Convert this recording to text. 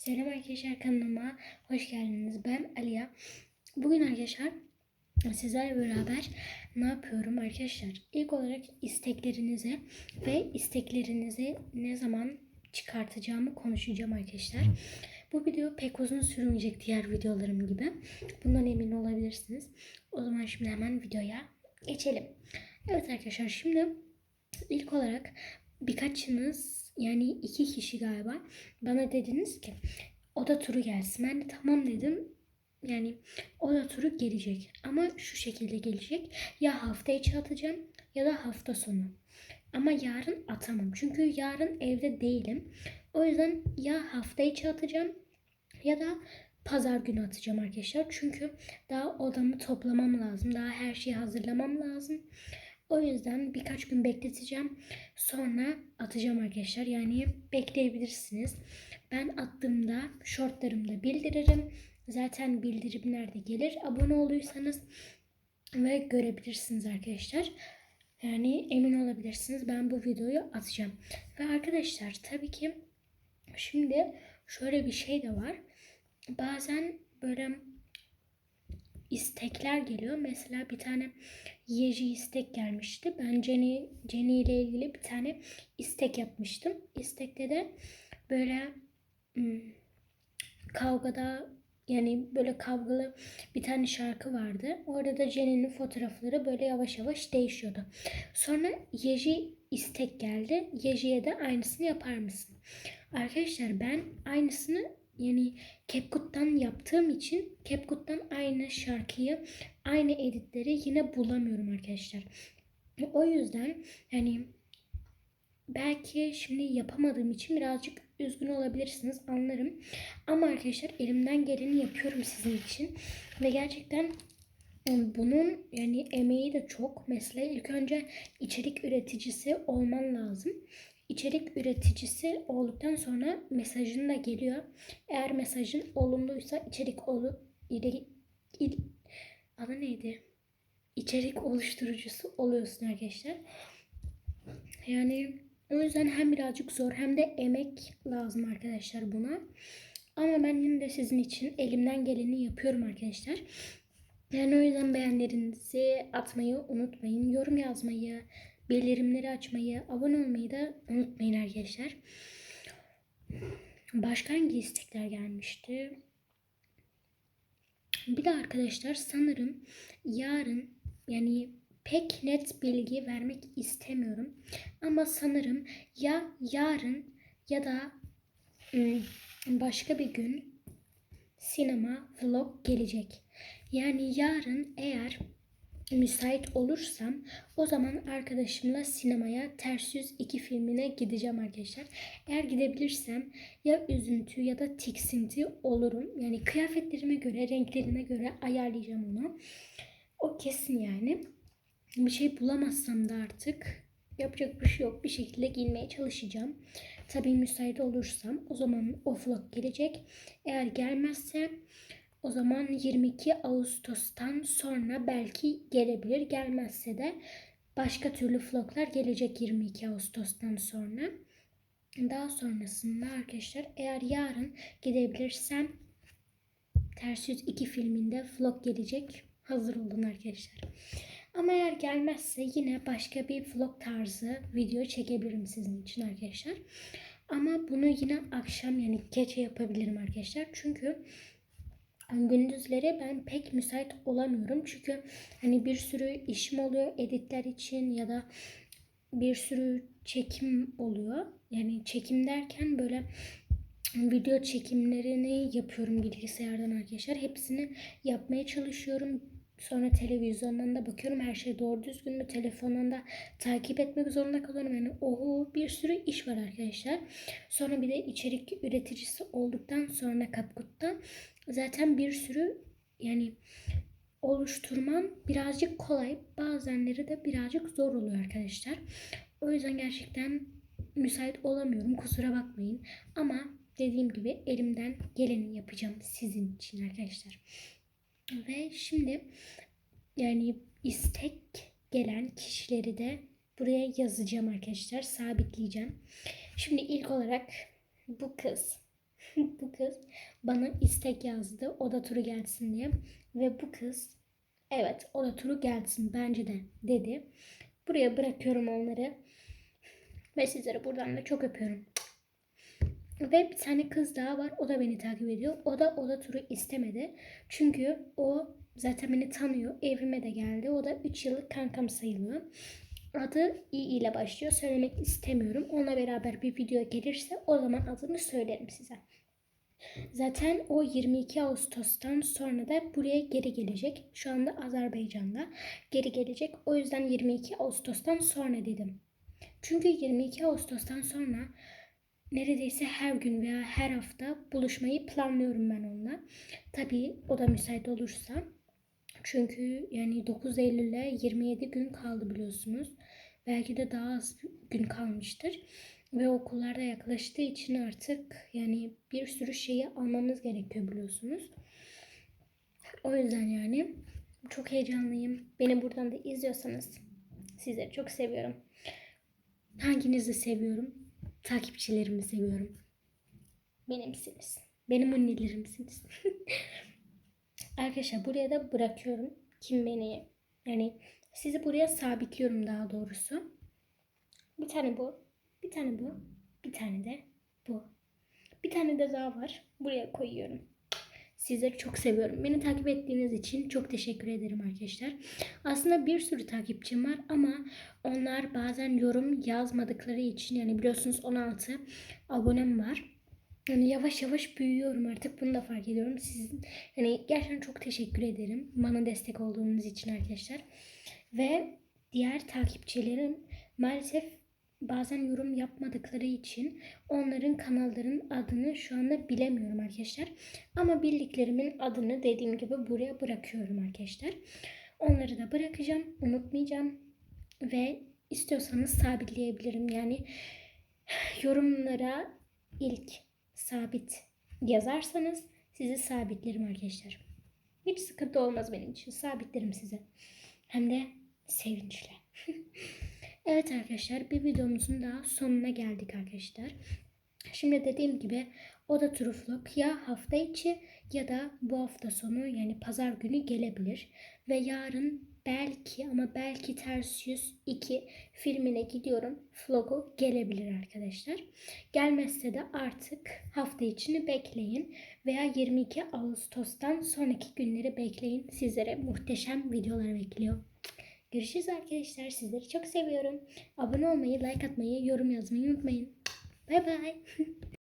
Selam arkadaşlar kanalıma hoş geldiniz. Ben Aliya. Bugün arkadaşlar sizlerle beraber ne yapıyorum arkadaşlar? İlk olarak isteklerinizi ve isteklerinizi ne zaman çıkartacağımı konuşacağım arkadaşlar. Bu video pek uzun sürmeyecek diğer videolarım gibi. Bundan emin olabilirsiniz. O zaman şimdi hemen videoya geçelim. Evet arkadaşlar şimdi ilk olarak birkaçınız yani iki kişi galiba bana dediniz ki oda turu gelsin. Ben de tamam dedim. Yani oda turu gelecek ama şu şekilde gelecek. Ya hafta içi atacağım ya da hafta sonu. Ama yarın atamam. Çünkü yarın evde değilim. O yüzden ya hafta içi atacağım ya da pazar günü atacağım arkadaşlar. Çünkü daha odamı toplamam lazım. Daha her şeyi hazırlamam lazım. O yüzden birkaç gün bekleteceğim. Sonra atacağım arkadaşlar. Yani bekleyebilirsiniz. Ben attığımda shortlarımda bildiririm. Zaten bildirimler de gelir. Abone olduysanız ve görebilirsiniz arkadaşlar. Yani emin olabilirsiniz. Ben bu videoyu atacağım. Ve arkadaşlar tabii ki şimdi şöyle bir şey de var. Bazen böyle istekler geliyor. Mesela bir tane Yeji istek gelmişti. Ben Jenny, Jenny ile ilgili bir tane istek yapmıştım. İstekte de böyle hmm, kavgada yani böyle kavgalı bir tane şarkı vardı. Orada da Jenny'nin fotoğrafları böyle yavaş yavaş değişiyordu. Sonra Yeji istek geldi. Yeji'ye de aynısını yapar mısın? Arkadaşlar ben aynısını yani CapCut'tan yaptığım için CapCut'tan aynı şarkıyı, aynı editleri yine bulamıyorum arkadaşlar. O yüzden yani belki şimdi yapamadığım için birazcık üzgün olabilirsiniz anlarım. Ama arkadaşlar elimden geleni yapıyorum sizin için. Ve gerçekten bunun yani emeği de çok. Mesela ilk önce içerik üreticisi olman lazım içerik üreticisi olduktan sonra mesajın da geliyor. Eğer mesajın olumluysa içerik olu il, il, adı neydi? İçerik oluşturucusu oluyorsun arkadaşlar. Yani o yüzden hem birazcık zor hem de emek lazım arkadaşlar buna. Ama ben yine de sizin için elimden geleni yapıyorum arkadaşlar. Yani o yüzden beğenilerinizi atmayı unutmayın. Yorum yazmayı, bildirimleri açmayı, abone olmayı da unutmayın arkadaşlar. Başka hangi istekler gelmişti? Bir de arkadaşlar sanırım yarın yani pek net bilgi vermek istemiyorum. Ama sanırım ya yarın ya da ıı, başka bir gün sinema vlog gelecek. Yani yarın eğer müsait olursam o zaman arkadaşımla sinemaya Ters Yüz 2 filmine gideceğim arkadaşlar. Eğer gidebilirsem ya üzüntü ya da tiksinti olurum. Yani kıyafetlerime göre, renklerine göre ayarlayacağım onu. O kesin yani. Bir şey bulamazsam da artık yapacak bir şey yok. Bir şekilde giyinmeye çalışacağım. Tabii müsait olursam o zaman o vlog gelecek. Eğer gelmezse o zaman 22 Ağustos'tan sonra belki gelebilir. Gelmezse de başka türlü vloglar gelecek 22 Ağustos'tan sonra. Daha sonrasında arkadaşlar eğer yarın gidebilirsem Ters Yüz 2 filminde vlog gelecek. Hazır olun arkadaşlar. Ama eğer gelmezse yine başka bir vlog tarzı video çekebilirim sizin için arkadaşlar. Ama bunu yine akşam yani gece yapabilirim arkadaşlar. Çünkü gündüzleri ben pek müsait olamıyorum. Çünkü hani bir sürü işim oluyor editler için ya da bir sürü çekim oluyor. Yani çekim derken böyle video çekimlerini yapıyorum bilgisayardan arkadaşlar. Hepsini yapmaya çalışıyorum. Sonra televizyondan da bakıyorum her şey doğru düzgün mü? Telefondan da takip etmek zorunda kalıyorum. Yani oho bir sürü iş var arkadaşlar. Sonra bir de içerik üreticisi olduktan sonra CapCut'ta zaten bir sürü yani oluşturmam birazcık kolay. Bazenleri de birazcık zor oluyor arkadaşlar. O yüzden gerçekten müsait olamıyorum. Kusura bakmayın. Ama dediğim gibi elimden geleni yapacağım sizin için arkadaşlar. Ve şimdi yani istek gelen kişileri de buraya yazacağım arkadaşlar. Sabitleyeceğim. Şimdi ilk olarak bu kız. bu kız bana istek yazdı oda turu gelsin diye. Ve bu kız evet oda turu gelsin bence de dedi. Buraya bırakıyorum onları. Ve sizleri buradan da çok öpüyorum. Ve bir tane kız daha var. O da beni takip ediyor. O da oda turu istemedi. Çünkü o zaten beni tanıyor. Evrime de geldi. O da 3 yıllık kankam sayılıyor. Adı İ ile başlıyor. Söylemek istemiyorum. Onunla beraber bir video gelirse o zaman adını söylerim size. Zaten o 22 Ağustos'tan sonra da buraya geri gelecek. Şu anda Azerbaycan'da geri gelecek. O yüzden 22 Ağustos'tan sonra dedim. Çünkü 22 Ağustos'tan sonra neredeyse her gün veya her hafta buluşmayı planlıyorum ben onunla. Tabii o da müsait olursa. Çünkü yani 9 Eylül'e 27 gün kaldı biliyorsunuz. Belki de daha az gün kalmıştır. Ve okullarda yaklaştığı için artık yani bir sürü şeyi almamız gerekiyor biliyorsunuz. O yüzden yani çok heyecanlıyım. Beni buradan da izliyorsanız sizleri çok seviyorum. Hanginizi seviyorum? Takipçilerimi seviyorum. Benimsiniz. Benim ünlülerimsiniz. Arkadaşlar buraya da bırakıyorum. Kim beni yani sizi buraya sabitliyorum daha doğrusu. Bir tane bu. Bir tane bu. Bir tane de bu. Bir tane de daha var. Buraya koyuyorum. Sizleri çok seviyorum. Beni takip ettiğiniz için çok teşekkür ederim arkadaşlar. Aslında bir sürü takipçim var ama onlar bazen yorum yazmadıkları için yani biliyorsunuz 16 abonem var. Yani yavaş yavaş büyüyorum artık bunu da fark ediyorum. Sizin yani gerçekten çok teşekkür ederim bana destek olduğunuz için arkadaşlar. Ve diğer takipçilerim maalesef bazen yorum yapmadıkları için onların kanalların adını şu anda bilemiyorum arkadaşlar. Ama bildiklerimin adını dediğim gibi buraya bırakıyorum arkadaşlar. Onları da bırakacağım, unutmayacağım ve istiyorsanız sabitleyebilirim. Yani yorumlara ilk sabit yazarsanız sizi sabitlerim arkadaşlar. Hiç sıkıntı olmaz benim için. Sabitlerim size. Hem de sevinçle. evet arkadaşlar bir videomuzun daha sonuna geldik arkadaşlar. Şimdi dediğim gibi oda turu vlog ya hafta içi ya da bu hafta sonu yani pazar günü gelebilir. Ve yarın belki ama belki ters yüz 2 filmine gidiyorum. Vlogu gelebilir arkadaşlar. Gelmezse de artık hafta içini bekleyin. Veya 22 Ağustos'tan sonraki günleri bekleyin. Sizlere muhteşem videolar bekliyor. Görüşürüz arkadaşlar. Sizleri çok seviyorum. Abone olmayı, like atmayı, yorum yazmayı unutmayın. Bay bay.